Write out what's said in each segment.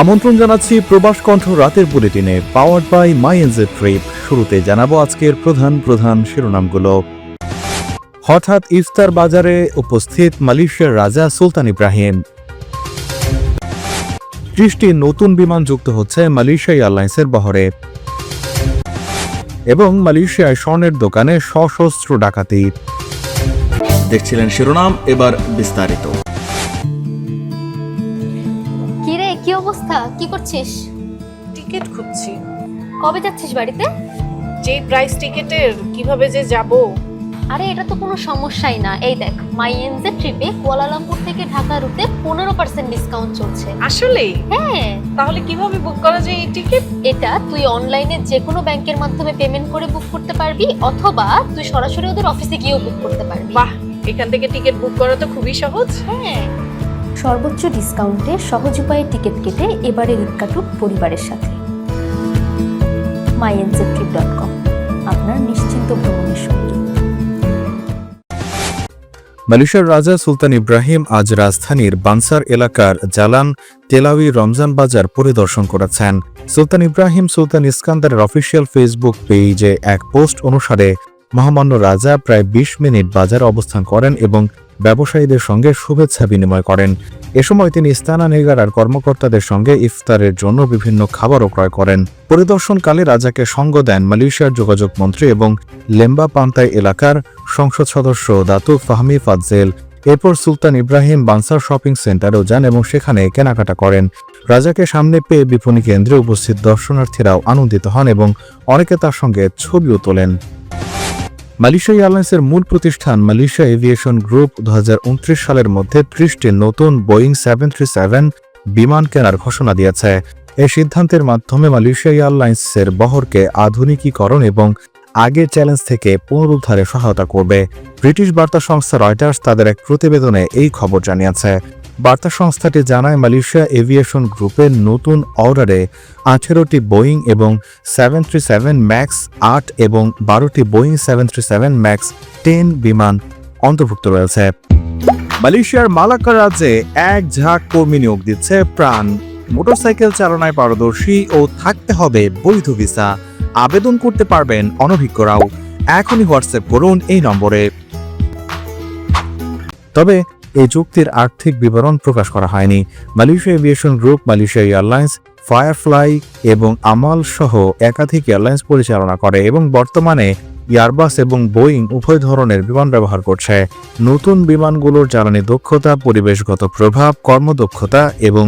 আমন্ত্রণ জানাচ্ছি প্রবাস কণ্ঠ রাতের বুলেটিনে powered by my NJ trip. শুরুতে জানাব আজকের প্রধান প্রধান শিরোনামগুলো। হঠাৎ ইফতার বাজারে উপস্থিত মালয়েশিয়ার রাজা সুলতান ইব্রাহিম। ত্রিশটি নতুন বিমান যুক্ত হচ্ছে মালয়েশিয়া এয়ারলাইন্সের বহরে। এবং মালয়েশিয়ায় স্বর্ণের দোকানে সশস্ত্র ডাকাতি। দেখছিলেন শিরোনাম, এবার বিস্তারিত। কি করছিস? টিকিট খুঁজছি। কবে যাচ্ছিস বাড়িতে? যে প্রাইস টিকিটের কীভাবে যে যাব? আরে এটা তো কোনো সমস্যাই না। এই দেখ মাই এনজে ট্রিপে কুয়ালালামপুর থেকে ঢাকা রুটে পনেরো পার্সেন্ট ডিসকাউন্ট চলছে। আসলে হ্যাঁ। তাহলে কীভাবে বুক করা যায় এই টিকিট এটা তুই অনলাইনে যে কোনো ব্যাংকের মাধ্যমে পেমেন্ট করে বুক করতে পারবি অথবা তুই সরাসরি ওদের অফিসে গিয়েও বুক করতে পারবি। বাহ! এখান থেকে টিকিট বুক করা তো খুবই সহজ। হ্যাঁ। সর্বোচ্চ ডিসকাউন্টে সহজ উপায়ে টিকিট কেটে এবারে ঈদ পরিবারের সাথে। কম আপনার নিশ্চিন্ত ভ্রমণের সঙ্গী। মালয়েশিয়ার রাজা সুলতান ইব্রাহিম আজ রাজধানীর বানসার এলাকার জালান তেলাউই রমজান বাজার পরিদর্শন করেছেন। সুলতান ইব্রাহিম সুলতান ইস্কান্দারের অফিসিয়াল ফেসবুক পেজে এক পোস্ট অনুসারে মহামান্য রাজা প্রায় ২০ মিনিট বাজারে অবস্থান করেন এবং ব্যবসায়ীদের সঙ্গে শুভেচ্ছা বিনিময় করেন। এ সময় তিনি স্থানা নেগারার কর্মকর্তাদের সঙ্গে ইফতারের জন্য বিভিন্ন খাবারও ক্রয় করেন। পরিদর্শনকালে রাজাকে সঙ্গ দেন মালয়েশিয়ার যোগাযোগ মন্ত্রী এবং লেম্বা পান্তাই এলাকার সংসদ সদস্য দাতু ফাহমি ফাজেল এরপর সুলতান ইব্রাহিম বানসার শপিং সেন্টারেও যান এবং সেখানে কেনাকাটা করেন। রাজাকে সামনে পেয়ে বিপণী কেন্দ্রে উপস্থিত দর্শনার্থীরাও আনন্দিত হন এবং অনেকে তার সঙ্গে ছবিও তোলেন। মালয়েশিয়া এয়ারলাইন্সের মূল প্রতিষ্ঠান মালয়েশিয়া এভিয়েশন গ্রুপ দুহাজার উনত্রিশ সালের মধ্যে ত্রিশটি নতুন বোয়িং সেভেন থ্রি সেভেন বিমান কেনার ঘোষণা দিয়েছে। এই সিদ্ধান্তের মাধ্যমে মালয়েশিয়া এয়ারলাইন্সের বহরকে আধুনিকীকরণ এবং আগের চ্যালেঞ্জ থেকে পুনরুদ্ধারে সহায়তা করবে। ব্রিটিশ বার্তা সংস্থা রয়টার্স তাদের এক প্রতিবেদনে এই খবর জানিয়েছে। বার্তা সংস্থাটি জানায়, মালয়েশিয়া এভিয়েশন গ্রুপের নতুন অর্ডারে আঠেরোটি বোয়িং এবং সেভেন থ্রি সেভেন ম্যাক্স আট এবং বারোটি Boeing seven three seven max ten বিমান অন্তর্ভুক্ত রয়েছে। মালয়েশিয়ার মালাক্কা রাজ্যে এক ঝাঁক কর্মী নিয়োগ দিচ্ছে প্রাণ। মোটরসাইকেল চালনায় পারদর্শী ও থাকতে হবে বৈধ ভিসা। আবেদন করতে পারবেন অনভিজ্ঞরাও। এখনই হোয়াটসঅ্যাপ করুন এই নম্বরে। তবে এই চুক্তির আর্থিক বিবরণ প্রকাশ করা হয়নি। Malaysia Aviation Group, Malaysia Airlines, Firefly এবং আমাল সহ একাধিক এয়ারলাইন্স পরিচালনা করে এবং বর্তমানে ইয়ারবাস এবং বোয়িং উভয় ধরনের বিমান ব্যবহার করছে। নতুন বিমানগুলোর জ্বালানি দক্ষতা, পরিবেশগত প্রভাব, কর্মদক্ষতা এবং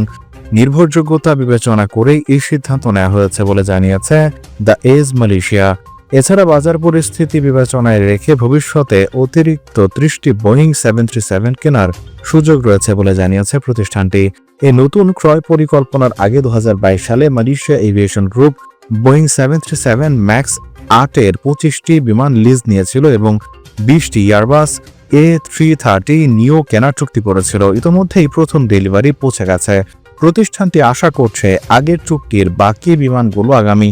নির্ভরযোগ্যতা বিবেচনা করেই এই সিদ্ধান্ত নেওয়া হয়েছে বলে জানিয়েছে দ্য এজ মালয়েশিয়া। এছাড়া বাজার পরিস্থিতি বিবেচনায় রেখে ভবিষ্যতে অতিরিক্ত ত্রিশটি বোয়িং সেভেন থ্রি সেভেন কেনার সুযোগ রয়েছে বলে জানিয়েছে প্রতিষ্ঠানটি। এই নতুন ক্রয় পরিকল্পনার আগে দুহাজার বাইশ সালে Malaysia Aviation Group Boeing seven three seven max আটের পঁচিশটি বিমান লিজ নিয়েছিল এবং বিশটি ইয়ারবাস, এ থ্রি থার্টি, নিও কেনার চুক্তি করেছিল। ইতোমধ্যেই প্রথম ডেলিভারি পৌঁছে গেছে। প্রতিষ্ঠানটি আশা করছে আগের চুক্তির বাকি বিমানগুলো আগামী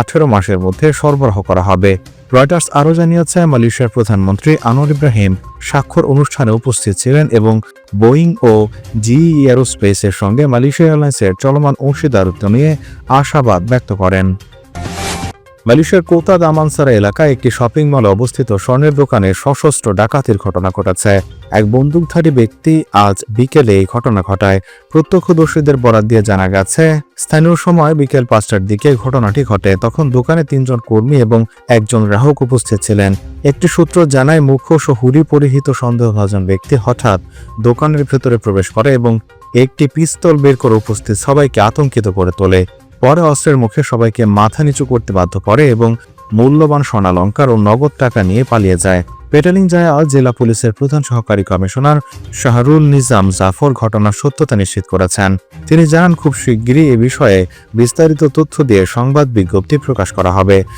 আঠেরো মাসের মধ্যে সরবরাহ করা হবে। রয়টার্স আরও জানিয়েছে মালয়েশিয়ার প্রধানমন্ত্রী আনোয়ার ইব্রাহিম স্বাক্ষর অনুষ্ঠানে উপস্থিত ছিলেন এবং বোয়িং ও জি এরোস্পেসের সঙ্গে মালয়েশিয়া এয়ারলাইন্সের চলমান অংশীদারত্ব নিয়ে আশাবাদ ব্যক্ত করেন। মালয়েশিয়ার কোতা দামানসারা এলাকায় একটি শপিং মলে অবস্থিত স্বর্ণের দোকানে সশস্ত্র ডাকাতির ঘটনা ঘটেছে। এক বন্দুকধারী ব্যক্তি আজ বিকেলে এই ঘটনা ঘটায়। প্রত্যক্ষদর্শীদের বরাত দিয়ে জানা গেছে, স্থানীয় সময় বিকেল পাঁচটার দিকে ঘটনাটি ঘটে। তখন দোকানে তিনজন কর্মী এবং একজন গ্রাহক উপস্থিত ছিলেন। একটি সূত্র জানায়, মুখোশ ও পরিহিত সন্দেহভাজন ব্যক্তি হঠাৎ দোকানের ভেতরে প্রবেশ করে এবং একটি পিস্তল বের করে উপস্থিত সবাইকে আতঙ্কিত করে তোলে। পরে অস্ত্রের মুখে সবাইকে মাথা নিচু করতে বাধ্য করে এবং মূল্যবান সোনালঙ্কার ও নগদ টাকা নিয়ে পালিয়ে যায়। পেটালিং জায়া জেলা পুলিশের প্রধান সহকারী কমিশনার শাহরুল নিজাম জাফর ঘটনার সত্যতা নিশ্চিত করেছেন। তিনি জানান, খুব শিগগিরই এ বিষয়ে বিস্তারিত তথ্য দিয়ে সংবাদ বিজ্ঞপ্তি প্রকাশ করা হবে।